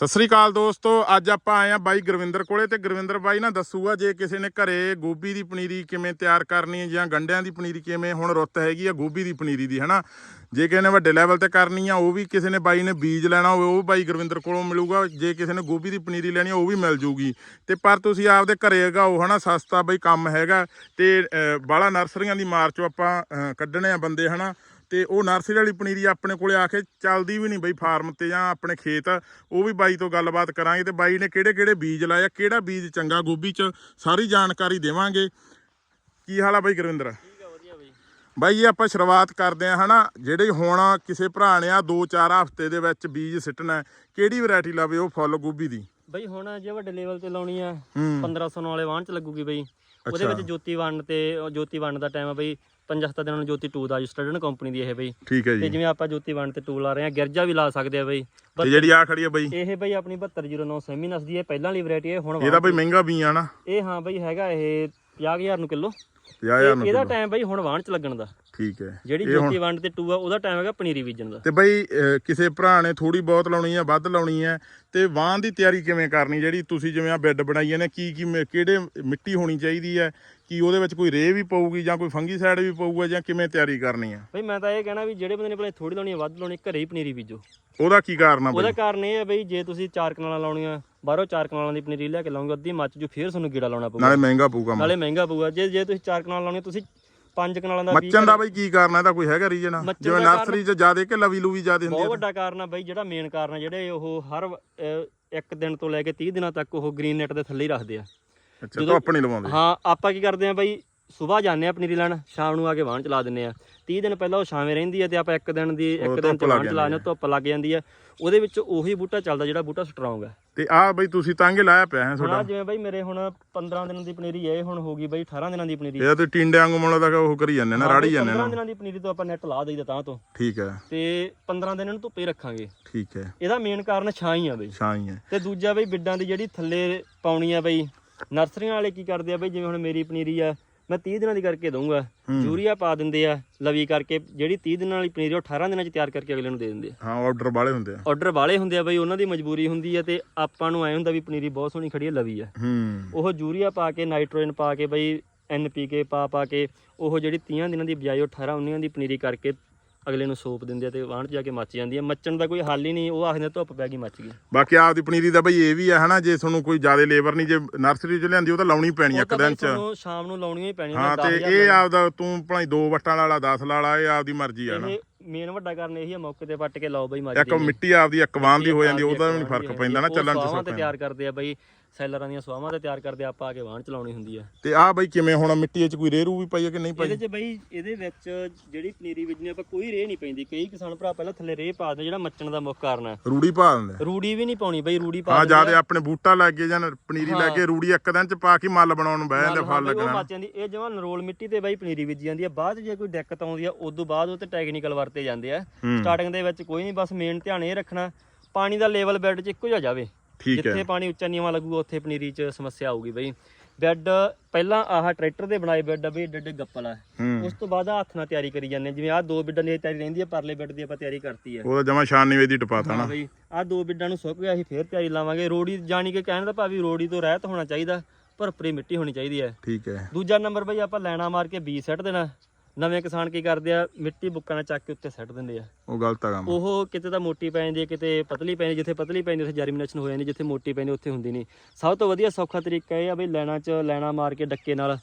ਸਤਿ ਸ੍ਰੀ ਅਕਾਲ ਦੋਸਤੋ, ਅੱਜ ਆਪਾਂ ਆਏ ਆ ਬਾਈ ਗੁਰਵਿੰਦਰ ਕੋਲੇ ਤੇ ਗੁਰਵਿੰਦਰ ਬਾਈ ਨਾ ਦੱਸੂਗਾ ਜੇ ਕਿਸੇ ਨੇ ਘਰੇ ਗੋਭੀ ਦੀ ਪਨੀਰੀ ਕਿਵੇਂ ਤਿਆਰ ਕਰਨੀ ਹੈ ਜਾਂ ਗੰਡਿਆਂ ਦੀ ਪਨੀਰੀ ਕਿਵੇਂ ਹੁਣ ਰੁੱਤ ਹੈਗੀ ਆ ਗੋਭੀ ਦੀ ਪਨੀਰੀ ਦੀ, ਹਨਾ? ਜੇ ਕਿਸੇ ਨੇ ਵੱਡੇ ਲੈਵਲ ਤੇ ਕਰਨੀ ਆ, ਉਹ ਵੀ ਕਿਸੇ ਨੇ ਬਾਈ ਨੇ ਬੀਜ ਲੈਣਾ ਹੋਵੇ, ਉਹ ਬਾਈ ਗੁਰਵਿੰਦਰ ਕੋਲੋਂ ਮਿਲੂਗਾ। ਜੇ ਕਿਸੇ ਨੇ ਗੋਭੀ ਦੀ ਪਨੀਰੀ ਲੈਣੀ ਉਹ ਵੀ ਮਿਲ ਜੂਗੀ। ਤੇ ਪਰ ਤੁਸੀਂ ਆਪਦੇ ਘਰੇ ਉਗਾਓ, ਹਨਾ? ਸਸਤਾ ਬਈ ਕੰਮ ਹੈਗਾ ਤੇ ਬਾਲਾ ਨਰਸਰੀਆਂ ਦੀ ਮਾਰ ਚੋਂ ਆਪਾਂ ਕੱਢਣੇ ਆ ਬੰਦੇ, ਹਨਾ? ਤੇ ਉਹ ਨਰਸਰੀ ਵਾਲੀ ਪਨੀਰੀ ਆਪਣੇ ਕੋਲੇ ਆ ਕੇ ਚੱਲਦੀ ਵੀ ਨਹੀਂ ਬਈ ਫਾਰਮ ਤੇ ਜਾਂ ਆਪਣੇ ਖੇਤ ਉਹ ਵੀ ਬਾਈ ਤੋਂ ਗੱਲਬਾਤ ਕਰਾਂਗੇ ਤੇ ਬਾਈ ਨੇ ਕਿਹੜੇ ਕਿਹੜੇ ਬੀਜ ਲਾਇਆ ਕਿਹੜਾ ਬੀਜ ਚੰਗਾ ਗੋਭੀ ਚ ਸਾਰੀ ਜਾਣਕਾਰੀ ਦੇਵਾਂਗੇ। ਕੀ ਹਾਲ ਆ ਬਾਈ ਗੁਰਵਿੰਦਰ? ਠੀਕ ਆ ਵਧੀਆ ਬਈ। ਬਾਈ ਇਹ ਆਪਾਂ ਸ਼ੁਰੂਆਤ ਕਰਦੇ ਆ ਹਨਾ? ਜਿਹੜੇ ਹੁਣ ਕਿਸੇ ਭਰਾ ਨੇ ਆ 2-4 ਹਫ਼ਤੇ ਦੇ ਵਿੱਚ ਬੀਜ ਸਿੱਟਣਾ ਕਿਹੜੀ ਵੈਰਾਈਟੀ ਲਾਵੇ ਉਹ ਫੁੱਲ ਗੋਭੀ ਦੀ? ਬਈ ਹੁਣ ਜੇ ਵੱਡੇ ਲੈਵਲ ਤੇ ਲਾਉਣੀ ਆ ਹੂੰ। 1500 ਵਾਲੇ ਵਾਹਣ ਚ ਲੱਗੂਗੀ ਬਈ। ਉਹਦੇ। ਵਿੱਚ ਜੋਤੀ ਵੰਡ ਤੇ ਜੋਤੀ ਵੰਡ ਦਾ ਟਾਈਮ ਆ ਬਈ। 75 ਦਿਨਾਂ ਨੂੰ ਜੋਤੀ 2 ਦਾ ਸਟੂਡੈਂਟ ਕੰਪਨੀ ਦੀ ਇਹ ਬਈ। ਠੀਕ ਹੈ ਤੇ ਜੀ। ਜਿਵੇਂ ਆਪਾਂ ਜੋਤੀ ਵੰਡ ਤੇ 2 ਲਾ ਰਹੇ ਆ ਗਿਰਜਾ ਵੀ ਲਾ ਸਕਦੇ ਆ ਬਈ। ਤੇ ਜਿਹੜੀ ਆ ਖੜੀ ਆ ਬਾਈ। ਇਹ ਬਈ ਆਪਣੀ 7209 ਸੈਮੀ ਨਸਦੀ ਹੈ ਪਹਿਲਾਂ ਵਾਲੀ ਵੈਰਾਈਟੀ ਹੈ ਹੁਣ ਇਹਦਾ ਬਈ ਮਹਿੰਗਾ ਵੀ ਆ ਨਾ। ਇਹ ਹਾਂ ਬਈ ਹੈਗਾ ਇਹ 50000 ਨੂੰ ਕਿਲੋ। 50000 ਨੂੰ ਇਹਦਾ। ਟਾਈਮ ਬਈ ਹੁਣ ਵਾਹਣ ਚ ਲੱਗਣ ਦਾ। ਠੀਕ ਹੈ। ਜਿਹੜੀ ਇਹ ਜੋਤੀ ਵੰਡ ਤੇ 2 ਆ ਉਹਦਾ ਟਾਈਮ ਹੈਗਾ ਪਨੀਰੀ ਬੀਜਣ ਦਾ। ਤੇ ਬਈ ਕਿਸੇ ਭਰਾ ਨੇ ਥੋੜੀ ਬਹੁਤ ਲਾਉਣੀ ਆ ਵੱਧ ਲਾਉਣੀ ਆ ਤੇ ਵਾਂ ਦੀ ਤਿਆਰੀ ਕਿਵੇਂ ਕਰਨੀ? ਜਿਹੜੀ ਤੁਸੀਂ ਜਿਵੇਂ ਆ ਬੈੱਡ ਬਣਾਈਏ ਨੇ ਕੀ ਕੀ ਕਿਹੜੇ ਮਿੱਟੀ ਹੋਣੀ ਚਾਹੀਦੀ ਹੈ ਕੀ ਉਹਦੇ ਵਿੱਚ ਕੋਈ ਰੇ ਵੀ ਪਊਗੀ ਜਾਂ ਕੋਈ ਫੰਗੀਸਾਈਡ ਵੀ ਪਊਗਾ ਜਾਂ ਕਿਵੇਂ ਤਿਆਰੀ ਕਰਨੀ ਆ? ਬਈ ਮੈਂ ਤਾਂ ਇਹ ਕਹਿਣਾ ਵੀ ਜਿਹੜੇ ਬੰਦੇ ਨੇ ਭਲੇ ਥੋੜੀ ਲਾਉਣੀ ਆ ਵੱਧ ਲਾਉਣੀ ਘਰੇ ਹੀ ਪਨੀਰੀ ਬੀਜੋ। ਉਹਦਾ ਕੀ ਕਾਰਨ ਆ ਉਹਦਾ ਬਈ ਕਾਰਨ ਇਹ ਹੈ ਬਈ ਜੇ ਤੁਸੀਂ ਚਾਰ ਕਨਾਲਾਂ ਲਾਉਣੀਆਂ ਬਾਹਰੋਂ ਚਾਰ ਕਨਾਲਾਂ ਦੀ ਪਨੀਰੀ ਲੈ ਕੇ ਲਾਉਂਗੇ ਅੱਧੀ ਮੱਚ ਜੂ ਫੇਰ ਤੁਹਾਨੂੰ ਗੀੜਾ ਲਾਉਣਾ ਪਊਗਾ। ਨਾਲੇ ਮਹਿੰਗਾ ਪਊਗਾ ਨਾਲੇ ਮਹਿੰਗਾ ਪਊਗਾ। ਜੇ ਜੇ ਤੁਸੀਂ ਚਾਰ ਕਨਾਲਾਂ ਲਾਉਣੀ ਤੁਸੀਂ ਪੰਜ ਕਨਾਲਾਂ ਦਾ ਮੱਚਣ ਦਾ ਬਈ ਕੀ ਕਾਰਨ ਆ? ਇਹਦਾ ਕੋਈ ਹੈਗਾ ਰੀਜਨ ਮੱਚਣ ਜਿਵੇਂ ਦਾ ਨਰਸਰੀ 'ਚ ਜ਼ਿਆਦੇ ਕਿ ਲਵੀ ਲੂਵੀ ਜ਼ਿਆਦੇ ਹੁੰਦੀ ਬਹੁਤ ਆ ਵੱਡਾ ਕਾਰਨ ਆ ਬਈ ਜਿਹੜਾ ਮੇਨ ਕਾਰਨ ਆ ਜਿਹੜੇ ਉਹ ਹਰ ਅਹ, ਇੱਕ ਦਿਨ ਤੋਂ ਲੈ ਕੇ 30 ਦਿਨਾਂ ਤੱਕ ਉਹ ਗ੍ਰੀਨ ਨੈਟ ਦੇ ਥੱਲੇ ਹੀ ਰੱਖਦੇ ਆ। ਅੱਛਾ ਧੁੱਪ ਨਹੀਂ ਲਵਾਉਂਦੇ। ਹਾਂ ਆਪਾਂ ਕੀ ਕਰਦੇ ਆ ਬਈ ਸਵੇਰ ਜਾਂਦੇ ਆ ਪਨੀਰੀ ਲੈਣ ਸ਼ਾਮ ਨੂੰ ਆ ਕੇ ਵਾਹਣ ਚਲਾ ਦਿੰਨੇ ਆ 30 ਦਿਨ ਪਹਿਲਾਂ ਉਹ ਛਾਵੇਂ ਰਹਿੰਦੀ ਆ ਤੇ ਆਪਾਂ ਇੱਕ ਦਿਨ ਦੀ ਇੱਕ ਦਿਨ ਲੱਗ ਵਾਹਣ ਚਲਾ ਆ, ਧੁੱਪ ਲੱਗ ਜਾਂਦੀ ਆ ਉਹਦੇ ਵਿੱਚ ਉਹੀ ਬੂਟਾ ਚੱਲਦਾ ਜਿਹੜਾ ਬੂਟਾ ਸਟਰੋਂਗ ਆ ਤੇ ਆ ਬਈ ਤੁਸੀਂ ਤਾਂਗੇ ਲਾਇਆ ਪਿਆ ਹੈ ਤੁਹਾਡਾ। ਆਹ ਜਿਵੇਂ ਬਈ ਮੇਰੇ ਹੁਣ 15 ਦਿਨਾਂ ਦੀ ਪਨੀਰੀ ਹੈ ਇਹ ਹੁਣ ਹੋ ਗਈ ਬਈ 18 ਦਿਨਾਂ ਦੀ ਪਨੀਰੀ। ਇਹਦਾ ਤੇ ਟਿੰਡੇ ਵਾਂਗੂ ਮੋਲਾ ਦਾ ਉਹ ਕਰੀ ਜਾਂਦੇ ਨਾ ਹਾਂ ਰਾੜੀ ਜਾਂਦੇ 15 ਨਾ ਦਿਨਾਂ ਦੀ ਪਨੀਰੀ ਤੋਂ ਆਪਾਂ ਨੈਟ ਲਾ ਦੇਈਦਾ ਤਾਂ ਤੋਂ। ਠੀਕ ਹੈ। ਤੇ 15 ਦਿਨ ਇਹਨੂੰ ਧੁੱਪੇ ਰੱਖਾਂਗੇ। ਠੀਕ ਹੈ। ਇਹਦਾ ਮੇਨ ਕਾਰਨ ਛਾਂ ਹੀ ਆ ਬਈ। ਛਾਂ ਹੀ ਹੈ। ਤੇ ਦੂਜਾ ਬਈ ਬਿੱਡਾਂ ਦੀ ਜਿਹੜੀ ਥੱਲੇ ਪਾਉਣੀ ਆ ਬਈ ਨਰਸਰੀਆਂ ਵਾਲੇ ਕੀ ਕਰਦੇ ਆ ਬਈ? ਜਿਵੇਂ ਹੁਣ ਮੇਰੀ ਪਨੀਰੀ ਆ ਮੈਂ 30 ਦਿਨਾਂ ਦੀ ਕਰਕੇ ਦਊਂਗਾ। ਯੂਰੀਆ ਪਾ ਦਿੰਦੇ ਆ ਲਵੀ ਕਰਕੇ ਜਿਹੜੀ 30 ਦਿਨਾਂ ਵਾਲੀ ਪਨੀਰੀ ਉਹ 18 ਦਿਨਾਂ 'ਚ ਤਿਆਰ ਕਰਕੇ ਅਗਲੇ ਨੂੰ ਦੇ ਦਿੰਦੇ ਆ। ਹਾਂ ਆਰਡਰ ਵਾਲੇ ਹੁੰਦੇ ਆ। ਆਰਡਰ ਵਾਲੇ ਹੁੰਦੇ ਆ ਬਈ ਉਹਨਾਂ ਦੀ ਮਜਬੂਰੀ ਹੁੰਦੀ ਆ ਤੇ ਆਪਾਂ ਨੂੰ ਐ ਹੁੰਦਾ ਵੀ ਪਨੀਰੀ ਬਹੁਤ ਸੋਹਣੀ ਖੜੀ ਆ ਲਵੀ ਆ। ਹੂੰ। ਉਹ ਯੂਰੀਆ ਪਾ ਕੇ ਨਾਈਟ੍ਰੋਜਨ ਪਾ ਕੇ ਬਈ ਐਨਪੀਕੇ ਪਾ ਪਾ ਕੇ ਉਹ ਜਿਹੜੀ 30 ਦਿਨਾਂ ਦੀ ਬਜਾਏ ਉਹ 18 19 ਦੀ ਪਨੀਰੀ ਕਰਕੇ ਅਗਲੇ ਨੂੰ ਸੌਂਪ ਦਿੰਦੇ ਆ ਤੇ ਵਾਹਣ 'ਚ ਜਾ ਕੇ ਮੱਚ ਜਾਂਦੀ ਆ। ਮੱਚਣ ਦਾ ਕੋਈ ਹੱਲ ਹੀ ਨਹੀਂ ਉਹ ਆਖਦੇ ਧੁੱਪ ਪੈ ਗਈ ਮੱਚ ਗਈ। ਬਾਕੀ ਆਪਦੀ ਪਨੀਰੀ ਦਾ ਬਈ ਇਹ ਵੀ ਹੈ ਹਨਾ ਜੇ ਤੁਹਾਨੂੰ ਕੋਈ ਜ਼ਿਆਦਾ ਲੇਬਰ ਨਹੀਂ ਜੇ ਨਰਸਰੀ ਚ ਲਿਆਂਦੀ ਉਹ ਤਾਂ ਲਾਉਣੀ ਪੈਣੀ ਆ ਇੱਕ ਦਿਨ ਚ। ਤੁਹਾਨੂੰ ਸ਼ਾਮ ਨੂੰ ਲਾਉਣੀਆਂ ਹੀ ਪੈਣੀਆਂ ਹਾਂ ਤੇ 10,000 ਇਹ ਆਪਦਾ ਤੂੰ ਭਲਾਈ ਦੋ ਵੱਟਾਂ ਵਾਲਾ 10 ਵਾਲਾ ਇਹ ਆਪਦੀ ਮਰਜ਼ੀ ਆ ਨਾ ਇਹ ਮੇਨ ਵੱਡਾ ਕਾਰਨ ਇਹੀ ਆ ਮੌਕੇ ਤੇ ਪੱਟ ਕੇ ਲਾਓ ਬਈ ਮੱਚ ਇੱਕ ਮਿੱਟੀ ਆਪਦੀ ਇੱਕ ਵਾਂ ਦੀ ਹੋ ਜਾਂਦੀ ਉਹਦਾ ਵੀ ਨਹੀਂ ਫ਼ਰਕ ਪੈਂਦਾ ਨਾ ਚੱਲਣ ਚ ਤੇ ਤਿਆਰ ਕਰਦੇ ਆ ਬਈ ਸੈਲਰਾਂ ਦੀਆਂ ਸਵਾਵਾਂ ਤੇ ਤਿਆਰ ਕਰਦੇ ਆ, ਆਪਾਂ ਆ ਕੇ ਵਾਹਣ ਚਲਾਉਣੀ ਹੁੰਦੀ ਆ। ਤੇ ਆਹ ਬਈ ਕਿਵੇਂ ਹੁਣ ਮਿੱਟੀ 'ਚ ਕੋਈ ਰੇਰੂ ਵੀ ਪਾਈ ਆ ਕਿ ਨਹੀਂ ਪਾਈ? ਇਹਦੇ 'ਚ ਬਈ ਇਹਦੇ ਵਿੱਚ ਜਿਹੜੀ ਪਨੀਰੀ ਬੀਜਣੀ ਆਪਾਂ ਕੋਈ ਰੇਹ ਨਹੀਂ ਪੈਂਦੀ। ਕਈ ਕਿਸਾਨ ਭਰਾ ਪਹਿਲਾਂ ਥੱਲੇ ਰੇਹ ਪਾ ਦਿੰਦੇ ਜਿਹੜਾ ਮੱਚਣ ਦਾ ਮੁੱਖ ਕਾਰਨ ਹੈ ਰੂੜੀ ਪਾ ਦਿੰਦੇ। ਆ। ਰੂੜੀ ਵੀ ਨਹੀਂ ਪਾਉਣੀ ਬਈ ਰੂੜੀ ਪਾ ਹਾਂ ਜਿਆਦੇ ਆਪਣੇ ਬੂਟਾ ਲੱਗੇ ਜਾਂ ਪਨੀਰੀ ਲੱਗੇ ਰੂੜੀ ਇੱਕ ਦਿਨ ਚ ਪਾ ਕੇ ਮੱਲ ਬਣਾਉਣ ਨੂੰ ਬਹਿ ਜਾਂਦੇ ਫਲ ਲੱਗਣਾ। ਮੱਚ ਜਾਂਦੀ। ਇਹ ਜਮਾਂ ਨਰੋਲ ਮਿੱਟੀ ਤੇ ਬਈ ਪਨੀਰੀ ਬੀਜੀ ਜਾਂਦੀ ਆ। ਬਾਅਦ ਜੇ ਕੋਈ ਦਿੱਕਤ ਆਉਂਦੀ ਆ ਉਦੋਂ ਬਾਅਦ ਉਹ ਤੇ ਟੈਕਨੀਕਲ ਵਰਤੇ ਜਾਂਦੇ ਆ। ਸਟਾਰਟਿੰਗ ਦੇ ਵਿੱਚ ਕੋਈ ਨਹੀਂ ਬਸ ਮੇਨ ਧਿਆਨ ਇਹ ਰੱਖਣਾ। ਪਾਣੀ ਦਾ ਲੈਵਲ ਬੈੱਡ 'ਚ ਇੱਕੋ ਜਿਹਾ ਜਾਵੇ। ਠੀਕ ਹੈ। ਜਿੱਥੇ ਪਾਣੀ ਉੱਚਾ ਨੀਵਾਂ ਲੱਗੂਗਾ ਉੱਥੇ ਪਨੀਰੀ 'ਚ ਸਮੱਸਿਆ ਆਊਗੀ ਬਈ। ਬੈੱਡ ਪਹਿਲਾਂ ਆਹ ਟਰੈਕਟਰ ਦੇ ਬਣਾਏ ਬੈੱਡ ਆ ਬਈ ਏਡੇ ਏਡੇ ਗੱਪਲ ਆ। ਹੂੰ। ਉਸ ਤੋਂ ਬਾਅਦ ਆਹ ਹੱਥ ਨਾਲ ਤਿਆਰੀ ਕਰੀ ਜਾਂਦੇ ਆ। ਜਿਵੇਂ ਆਹ ਦੋ ਬਿੱਡਾਂ ਦੀ ਤਿਆਰੀ ਰਹਿੰਦੀ ਆ ਪਰਲੇ ਬੈੱਡ ਦੀ ਆਪਾਂ ਤਿਆਰੀ ਕਰਤੀ ਆ। ਉਹਦਾ ਜਮਾ ਸ਼ਾਨ ਨਿਵੇਦੀ ਟਪਾਤਾ ਹਾਂ ਨਾ। ਬਈ ਆਹ ਦੋ ਬਿੱਡਾਂ ਨੂੰ ਸੁੱਕ ਗਿਆ ਅਸੀਂ ਫੇਰ ਤਿਆਰੀ ਲਾਵਾਂਗੇ। ਰੋੜੀ ਜਾਣੀ ਕਿ ਕਹਿਣ ਦਾ ਭਾਵੀ ਰੋੜੀ ਤੋਂ ਰਹਿਤ ਹੋਣਾ ਚਾਹੀਦਾ ਭਰਪਰੀ ਮਿੱਟੀ ਹੋਣੀ ਚਾਹੀਦੀ ਹੈ ਠੀਕ ਹੈ। ਦੂਜਾ ਨੰਬਰ ਬਈ ਆਪਾਂ ਲੈਣਾ ਮਾਰ ਕੇ ਬੀਜ ਸੱਟ ਦੇਣਾ। ਨਵੇਂ ਕਿਸਾਨ ਕੀ ਕਰਦੇ ਆ? ਮਿੱਟੀ ਬੁੱਕਾਂ ਨਾਲ ਚੱਕ ਕੇ ਉੱਤੇ ਸੱਟ ਦਿੰਦੇ ਆ। ਉਹ ਗਲਤ ਆ ਕੰਮ। ਉਹ ਕਿਤੇ ਤਾਂ ਮੋਟੀ ਪੈ ਜਾਂਦੀ ਹੈ ਕਿਤੇ ਪਤਲੀ ਪੈ ਜਾਂਦੀ ਜਿੱਥੇ ਪਤਲੀ ਪੈ ਜਾਂਦੀ ਉੱਥੇ ਜਰਮੀਨੇਸ਼ਨ ਹੋ ਜਾਂਦੀ ਜਿੱਥੇ ਮੋਟੀ ਪੈਂਦੀ ਉੱਥੇ ਹੁੰਦੀ ਨਹੀਂ। ਸਭ ਤੋਂ ਵਧੀਆ ਸੌਖਾ ਤਰੀਕਾ ਇਹ ਆ ਬਈ ਲੈਣਾ ਚ ਲੈਣਾ ਮਾਰ ਕੇ ਡੱਕੇ ਨਾਲ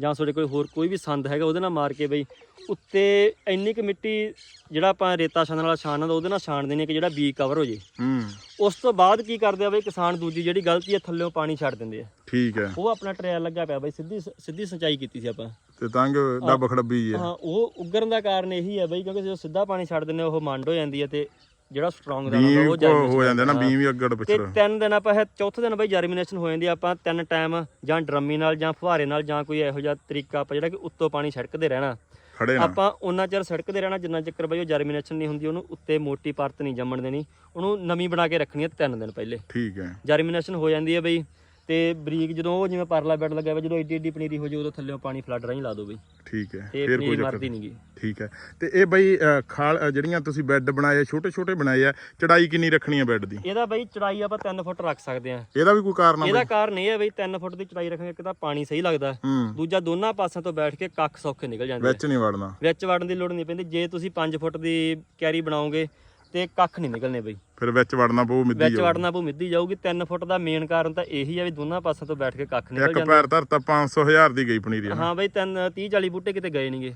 ਜਾਂ ਤੁਹਾਡੇ ਕੋਲ ਹੋਰ ਕੋਈ ਵੀ ਸੰਦ ਹੈਗਾ ਉਹਦੇ ਨਾਲ ਮਾਰ ਕੇ ਬਈ ਉੱਤੇ ਇੰਨੀ ਕੁ ਮਿੱਟੀ ਜਿਹੜਾ ਆਪਾਂ ਰੇਤਾ ਛਾਣਨ ਵਾਲਾ ਛਾਣ ਨਾਲ ਉਹਦੇ ਨਾਲ ਛਾਣ ਦੇਣੀ ਕਿ ਜਿਹੜਾ ਬੀ ਕਵਰ ਹੋ ਜੇ। ਹੂੰ। ਉਸ ਤੋਂ ਬਾਅਦ ਕੀ ਕਰਦੇ ਆ ਬਈ ਕਿਸਾਨ ਦੂਜੀ ਜਿਹੜੀ ਗਲਤੀ ਹੈ ਥੱਲੇੋਂ ਪਾਣੀ ਛੱਡ ਦਿੰਦੇ ਆ। ਠੀਕ ਹੈ। ਉਹ ਆਪਣਾ ਟ੍ਰਾਇਲ ਲੱਗਾ ਪਿਆ ਬਈ ਸਿੱਧੀ ਸਿੱਧੀ ਸਿੰਚਾਈ ਕੀਤੀ ਸੀ ਆਪਾਂ। ਤੇ ਤੰਗ ਡੱਬ ਖੜੱਬੀ ਹੈ ਹਾਂ ਉਹ ਉਗਰਨ ਦਾ ਕਾਰਨ ਇਹੀ ਹੈ ਬਈ ਕਿਉਂਕਿ ਜਦੋਂ ਸਿੱਧਾ ਪਾਣੀ ਛੱਡ ਦਿੰਦੇ ਉਹ ਮੰਡ ਹੋ ਜਾਂਦੀ ਹੈ ਤੇ ਜਿਹੜਾ ਸਟਰੋਂਗ ਦਾ ਉਹ germination ਹੋ ਜਾਂਦੇ ਨਾ। ਬੀਮ ਵੀ ਅੱਗੜ ਤੇ ਪਿਛੜ। ਤਿੰਨ ਦਿਨ ਆਪਾਂ ਇਹ ਚੌਥੇ ਦਿਨ ਬਈ ਜਰਮੀਨੇਸ਼ਨ ਹੋ ਜਾਂਦੀ ਆਪਾਂ ਤਿੰਨ ਟਾਈਮ ਜਾਂ ਡਰਮੀ ਨਾਲ ਜਾਂ ਫੁਹਾਰੇ ਨਾਲ ਜਾਂ ਕੋਈ ਇਹੋ ਜਿਹਾ ਤਰੀਕਾ ਆਪਾਂ ਜਿਹੜਾ ਕਿ ਉੱਤੋਂ ਪਾਣੀ ਛਿੜਕਦੇ ਰਹਿਣਾ। ਖੜੇ ਨਾ ਆਪਾਂ ਉਹਨਾਂ ਚਿਰ ਛਿੜਕਦੇ ਰਹਿਣਾ ਜਿੰਨਾ ਚੱਕਰ ਬਈ ਉਹ ਜਰਮੀਨੇਸ਼ਨ ਨਹੀਂ ਹੁੰਦੀ ਉਹਨੂੰ ਉੱਤੇ ਮੋਟੀ ਪਰਤ ਨਹੀਂ ਜੰਮਣ ਦੇਣੀ। ਉਹਨੂੰ ਨਵੀਂ ਬਣਾ ਕੇ ਰੱਖਣੀ ਹੈ ਤਿੰਨ ਦਿਨ ਪਹਿਲੇ। ਠੀਕ ਹੈ। ਜਰਮੀਨੇਸ਼ਨ ਹੋ ਜਾਂਦੀ ਹੈ ਬਈ ਤੇ ਬਰੀਕ ਜਦੋਂ ਉਹ ਜਿਵੇਂ ਪਰਲਾ ਬੈੱਡ ਲੱਗਿਆ ਹੋਇਆ ਜਦੋਂ ਏਡੀ ਏਡੀ ਪਨੀਰੀ ਹੋ ਜਾਊ ਉਦੋਂ ਥੱਲੇੋਂ ਪਾਣੀ ਫਲੱਡ ਰਾਹੀਂ ਲਾ ਦਿਓ ਬਈ। ਠੀਕ ਹੈ ਤੇ ਫਿਰ ਕੋਈ ਮਰਦੀ ਨਹੀਂਗੀ ਠੀਕ ਹੈ ਤੇ ਇਹ ਬਈ ਖਾਲ ਜਿਹੜੀਆਂ ਤੁਸੀਂ ਬੈੱਡ ਬਣਾਏ ਛੋਟੇ ਛੋਟੇ ਬਣਾਏ ਆ ਚੜਾਈ ਕਿੰਨੀ ਰੱਖਣੀ ਹੈ ਬੈੱਡ ਦੀ? ਇਹਦਾ ਬਈ ਚੜਾਈ ਆਪਾਂ 3 ਫੁੱਟ ਰੱਖ ਸਕਦੇ ਆ ਇਹਦਾ ਵੀ ਕੋਈ ਕਾਰਨ ਆ ਇਹਦਾ ਕਾਰਨ ਇਹ ਹੈ ਬਈ 3 ਫੁੱਟ ਦੀ ਚੜਾਈ ਰੱਖਾਂਗੇ ਇੱਕ ਤਾਂ ਪਾਣੀ ਸਹੀ ਲੱਗਦਾ। ਦੂਜਾ ਦੋਨਾਂ ਪਾਸਿਆਂ ਤੋਂ ਬੈਠ ਕੇ ਕੱਖ ਸੌਖੇ ਨਿਕਲ ਜਾਂਦੇ। ਵਿੱਚ ਨਹੀਂ ਵੜਨਾ। ਵਿੱਚ ਵੜਨ ਦੀ ਲੋੜ ਨਹੀਂ ਪੈਂਦੀ। ਜੇ ਤੁਸੀਂ 5 ਫੁੱਟ ਦੀ ਕਿਆਰੀ ਬਣਾਓਗੇ ਤੇ ਕੱਖ ਨਹੀਂ ਨਿਕਲਨੇ ਬਈ। ਫਿਰ ਵਿੱਚ ਵੜਨਾ ਪਊ ਮਿੱਦੀ ਵਿੱਚ ਵੜਨਾ ਪਊ ਮਿੱਦੀ ਜਾਊਗੀ। 3 ਫੁੱਟ ਦਾ ਮੇਨ ਕਾਰਨ ਤਾਂ ਇਹੀ ਆ ਵੀ ਦੋਨਾਂ ਪਾਸਿਆਂ ਤੋਂ ਬੈਠ ਕੇ ਕੱਖ ਨਿਕਲ ਇੱਕ ਜਾਂਦਾ। ਪੈਰ ਧਰਤਾ 500 ਹਜ਼ਾਰ ਦੀ ਗਈ ਪਨੀਰੀ ਹਾਂ ਬਈ 3 30 40 ਬੂਟੇ ਕਿਤੇ ਗਏ ਨਹੀਂਗੇ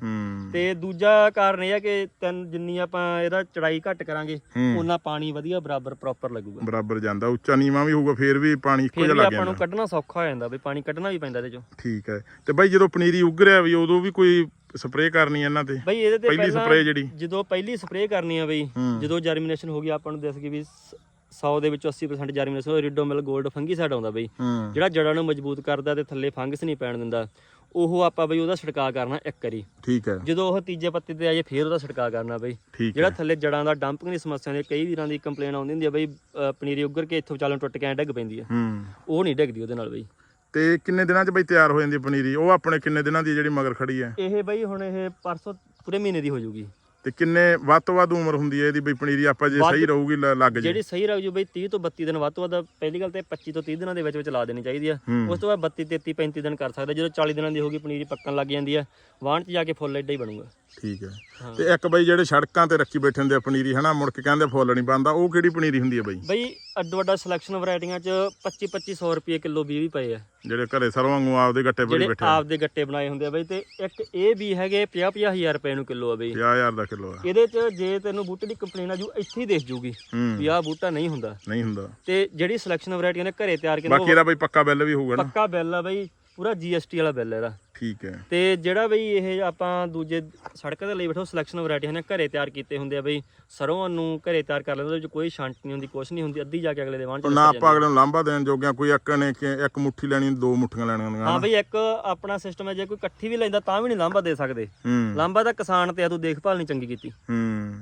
ਤੇ ਦੂਜਾ ਕਾਰਨ ਇਹ ਆ ਕਿ ਤਿੰਨ ਜਿੰਨੀ ਆਪਾਂ ਇਹਦਾ ਚੜਾਈ ਘੱਟ ਕਰਾਂਗੇ। ਉਹਨਾਂ ਪਾਣੀ ਵਧੀਆ ਬਰਾਬਰ ਪ੍ਰੋਪਰ ਲੱਗੂਗਾ। ਬਰਾਬਰ ਜਾਂਦਾ ਉੱਚਾ ਨੀਵਾਂ ਵੀ ਹੋਊਗਾ ਫਿਰ ਵੀ ਪਾਣੀ ਇੱਕੋ ਜਿਹਾ ਲੱਗ ਆਪਾਂ ਨੂੰ ਜਾਂਦਾ। ਕੱਢਣਾ ਸੌਖਾ ਹੋ ਜਾਂਦਾ ਬਈ ਪਾਣੀ ਕੱਢਣਾ ਵੀ ਪੈਂਦਾ ਇਹਦੇ ਚੋਂ। ਠੀਕ ਹੈ। ਤੇ ਬਾਈ ਜਦੋਂ ਪਨੀਰੀ ਉੱਗ ਰਿਹਾ ਵੀ ਉਦੋਂ ਵੀ ਕੋਈ ਸਪਰੇਅ ਕਰਨੀ ਇਹਨਾਂ ਤੇ। ਬਈ ਇਹਦੇ ਤੇ ਪਹਿਲੀ ਪਹਿਲਾਂ ਸਪਰੇਅ ਜਿਹੜੀ। ਜਦੋਂ ਪਹਿਲੀ ਸਪਰੇਅ ਕਰਨੀ ਆ ਬਈ। ਜਦੋਂ ਜਰਮੀਨੇਸ਼ਨ ਹੋ ਗਈ ਆਪਾਂ ਨੂੰ ਦੱਸ ਗਈ ਵੀ 100 ਦੇ ਵਿੱਚੋਂ 80% ਜਰਮੀਨੇਸ਼ਨ ਰਿਡੋਮਿਲ 골ਡ ਫੰਗੀਸਾਈਡ ਆਉਂਦਾ ਬਈ। ਜਿਹੜਾ ਜੜਾਂ ਨੂੰ ਮਜ਼ਬੂਤ ਕਰਦਾ ਤੇ ਥੱਲੇ ਫੰਗਸ ਨਹੀਂ ਪੈਣ ਦਿੰਦਾ ਉਹ ਆਪਾਂ ਬਈ ਉਹਦਾ ਛਿੜਕਾਅ ਕਰਨਾ ਇੱਕ ਵਾਰੀ। ਠੀਕ ਹੈ। ਜਦੋਂ ਉਹ ਤੀਜੇ ਪੱਤੇ ਤੇ ਆਜੇ ਫੇਰ ਉਹਦਾ ਛਿੜਕਾਅ ਕਰਨਾ ਬਈ। ਜਿਹੜਾ ਥੱਲੇ ਜੜਾਂ ਦਾ ਡੰਪਿੰਗ ਦੀ ਸਮੱਸਿਆ ਦੇ ਕਈ ਵੀਰਾਂ ਦੀ ਕੰਪਲੇਨ ਆਉਂਦੀ ਹੁੰਦੀ ਆ ਬਈ ਪਨੀਰੀ ਉੱਗਰ ਕੇ ਇੱਥੋਂ ਵਿਚਾਲੋਂ ਟੁੱਟ ਕੇ ਐਂ ਡਿੱਗ ਪੈਂਦੀ ਆ। ਹੂੰ। ਉਹ ਨਹੀਂ ਡਿੱਗਦੀ ਉਹਦੇ ਨਾਲ ਬਈ। ਤੇ ਕਿੰਨੇ ਦਿਨਾਂ ਚ ਬਈ ਤਿਆਰ ਹੋ ਜਾਂਦੀ ਹੈ ਪਨੀਰੀ? ਉਹ ਆਪਣੇ ਕਿੰਨੇ ਦਿਨਾਂ ਦੀ ਜਿਹੜੀ ਮਗਰ ਖੜੀ ਹੈ? ਇਹ ਬਈ ਹੁਣ ਇਹ ਪਰਸੋਂ ਪੂਰੇ ਮਹੀਨੇ ਦੀ ਹੋ ਜਾਊਗੀ ਤੇ ਕਿੰਨੇ ਵੱਧ ਤੋਂ ਵੱਧ ਉਮਰ ਹੁੰਦੀ ਹੈ ਇਹਦੀ ਬਈ ਪਨੀਰੀ? ਆਪਾਂ ਜੇ ਵੱਧ- ਸਹੀ ਰਹੂਗੀ ਲ- ਲੱਗ ਜੇ। ਜਿਹੜੀ ਸਹੀ ਰੱਖ ਜੂ ਬਈ 30 ਤੋਂ 32 ਦਿਨ ਵੱਧ ਤੋਂ ਵੱਧ ਪਹਿਲੀ ਗੱਲ ਤੇ 25 ਤੋਂ 30 ਦਿਨਾਂ ਦੇ ਵਿੱਚ ਵਿੱਚ ਲਾ ਦੇਣੀ ਚਾਹੀਦੀ ਆ। ਹੂੰ। ਉਸ ਤੋਂ ਬਾਅਦ 32 33 35 ਦਿਨ ਕਰ ਸਕਦਾ। ਜਦੋਂ 40 ਦਿਨਾਂ ਦੀ ਹੋਗੀ ਪਨੀਰੀ ਪੱਕਣ ਲੱਗ ਜਾਂਦੀ ਆ। ਵਾਣ 'ਚ ਜਾ ਕੇ ਫੁੱਲ ਏਡਾ ਹੀ ਬਣੂਗਾ। ਠੀਕ ਹੈ। ਹਾਂ। ਤੇ ਇੱਕ ਬਈ ਜਿਹੜੇ ਸੜਕਾਂ ਤੇ ਰੱਖੀ ਬੈਠੇ ਹੁੰਦੇ ਆ ਪਨੀਰੀ ਹਨਾ ਮੁੜ ਕੇ ਕਹਿੰਦੇ ਫੁੱਲ ਨਹੀਂ ਬੰਦਾ ਉਹ ਕਿਹੜੀ ਪਨੀਰੀ ਹੁੰਦੀ ਹੈ ਬਈ? ਬਈ ਅੱਡੋ ਅੱਡਾ ਸਿਲੈਕਸ਼ਨ ਵੈਰਾਈਟੀਆਂ 'ਚ 25 2500 ਰੁਪਏ ਕਿਲੋ ਬੀਜ ਵੀ ਪਏ ਆ। ਜਿਹੜੇ ਘਰੇ ਸਰੋਂ ਵਾਂਗੂ ਆਪਦੇ ਗੱਟੇ ਬੜੀ ਜਿਹੜੇ ਬੈਠੇ ਆ। ਆਪ ਦੇ ਗੱਟੇ ਬਣਾਏ ਹੁੰਦੇ ਆ ਬਈ ਤੇ ਇੱਕ ਇਹ ਵੀ ਹੈਗੇ 50 50000 ਰੁਪਏ ਨੂੰ ਕਿਲੋ ਆ ਬਈ। 50000 ਦਾ ਕਿਲੋ ਆ। ਇਹਦੇ 'ਚ ਜੇ ਤੈਨੂੰ ਬੂਟੇ ਦੀ ਕੰਪਲੇਨ ਆ ਜੂ ਇੱਥੇ ਹੀ ਦੇਖ ਜੂਗੀ ਹੂੰ। ਵੀ ਆਹ ਬੂਟਾ ਨਹੀਂ ਹੁੰਦਾ। ਨਹੀਂ ਹੁੰਦਾ। ਤੇ ਜਿਹੜੀ ਸਿਲੈਕਸ਼ਨ ਵੈਰਾਈਟੀਆਂ ਨੇ ਘਰੇ ਤਿਆਰ ਬਾਕੀ ਇਹਦਾ ਬਈ ਪੱਕਾ ਬਿੱਲ ਵੀ ਹੋਊਗਾ ਨਾ। ਪੱਕਾ ਬਿੱਲ ਆ ਬਈ ਪੂਰਾ GST ਵਾਲਾ ਬਿੱਲ ਇਹਦਾ। ਠੀਕ ਹੈ। ਤੇ ਜਿਹੜਾ ਬਈ ਇਹ ਆਪਾਂ ਦੂਜੇ ਸੜਕ ਤੇ ਲਈ ਬੈਠੋ ਸਿਲੈਕਸ਼ਨ ਵੈਰਾਈਟੀਆਂ ਨੇ ਘਰੇ ਤਿਆਰ ਕੀਤੇ ਹੁੰਦੇ ਆ ਬਈ ਸਰੋਂ ਨੂੰ ਘਰੇ ਤਿਆਰ ਕਰ ਲੈਂਦੇ ਉਹਦੇ ਵਿੱਚ ਕੋਈ ਛੰਟ ਨਹੀਂ ਹੁੰਦੀ ਕੁਛ ਨਹੀਂ ਹੁੰਦੀ ਅੱਧੀ ਜਾ ਕੇ ਅਗਲੇ ਦੇ ਚ ਉਹ ਨਾ ਆਪਾਂ ਅਗਲੇ ਨੂੰ ਲਾਂਭਾ ਦੇਣ ਜੋਗਿਆਂ ਕੋਈ ਇੱਕ ਨੇ ਕਿ ਇੱਕ ਮੁੱਠੀ ਲੈਣੀ ਦੋ ਮੁੱਠੀਆਂ ਲੈਣੀਆਂ ਹੁੰਦੀਆਂ ਹਾਂ ਹਨਾ। ਬਈ ਇੱਕ ਆਪਣਾ ਸਿਸਟਮ ਹੈ ਜੇ ਕੋਈ ਇਕੱਠੀ ਵੀ ਲੈਂਦਾ ਤਾਂ ਵੀ ਨਹੀਂ ਲਾਂਭਾ ਦੇ ਸਕਦੇ। ਲਾਂਭਾ ਤਾਂ ਕਿਸਾਨ ਤੇ ਆ ਤੂੰ ਦੇਖਭਾਲ ਨਹੀਂ ਚੰਗੀ ਕੀਤੀ। ਹੂੰ।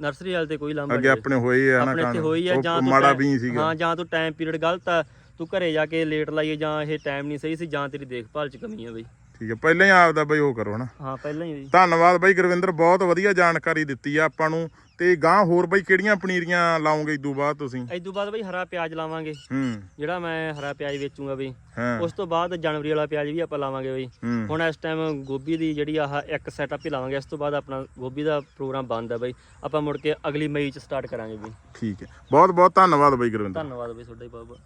ਨਰਸਰੀ ਵਾਲੇ ਤੇ ਕੋਈ ਲਾਂਭਾ ਅੱਗੇ ਆਪਣੇ ਹੋਏ ਆ ਨਾ ਆਪਣੇ ਇੱਥੇ। ਹੋਈ ਆ ਜਾਂ ਤੂੰ ਮਾੜਾ ਵੀ ਸੀਗਾ। ਹਾਂ ਜਾਂ ਤੂੰ ਟਾਈਮ ਪੀਰੀਅਡ ਗਲਤ ਆ ਤੂੰ ਘਰੇ ਜਾ ਕੇ ਲੇਟ ਲਾਈਏ ਜਾਂ ਇਹ ਟਾਈਮ ਨਹੀਂ ਸਹੀ ਸੀ ਜਾਂ ਤੇਰੀ ਦੇਖਭਾਲ ਚ ਕਮੀ ਆ ਬਈ। ਠੀਕ ਹੈ ਪਹਿਲਾਂ ਹੀ ਆਪਦਾ ਬਈ ਉਹ ਕਰੋ ਹਨਾ। ਹਾਂ ਪਹਿਲਾਂ ਹੀ ਬਈ ਧੰਨਵਾਦ ਬਾਈ ਗੁਰਵਿੰਦਰ ਬਹੁਤ ਵਧੀਆ ਜਾਣਕਾਰੀ ਦਿੱਤੀ ਆ ਆਪਾਂ ਨੂੰ। ਤੇ ਗਾਂ ਹੋਰ ਬਾਈ ਕਿਹੜੀਆਂ ਪਨੀਰੀਆਂ ਲਾਉਂਗੇ ਇਦੋਂ ਬਾਅਦ ਤੁਸੀਂ? ਇਸ ਤੋਂ ਬਾਅਦ ਬਈ ਹਰਾ ਪਿਆਜ਼ ਲਾਵਾਂਗੇ। ਹੂੰ। ਜਿਹੜਾ ਮੈਂ ਹਰਾ ਪਿਆਜ਼ ਵੇਚੂਗਾ ਬਈ ਹਾਂ। ਉਸ ਤੋਂ ਬਾਅਦ ਜਨਵਰੀ ਵਾਲਾ ਪਿਆਜ਼ ਵੀ ਆਪਾਂ ਲਾਵਾਂਗੇ ਬਈ। ਹੂੰ। ਹੁਣ ਇਸ ਟਾਈਮ ਗੋਭੀ ਦੀ ਜਿਹੜੀ ਆਹ ਇੱਕ ਸੈਟਅਪ ਹੀ ਲਾਵਾਂਗੇ ਇਸ ਤੋਂ ਬਾਅਦ ਆਪਣਾ ਗੋਭੀ ਦਾ ਪ੍ਰੋਗਰਾਮ ਬੰਦ ਹੈ ਬਈ। ਆਪਾਂ ਮੁੜ ਕੇ ਅਗਲੀ ਮਈ ਚ ਸਟਾਰਟ ਕਰਾਂਗੇ ਬਈ। ਠੀਕ ਹੈ। ਬਹੁਤ ਬਹੁਤ ਧੰਨਵਾਦ ਬਾਈ ਗੁਰਵਿੰਦਰ। ਧੰਨਵਾਦ ਬਈ ਤੁਹਾਡਾ ਹੀ ਬਹੁਤ ਬਹੁਤ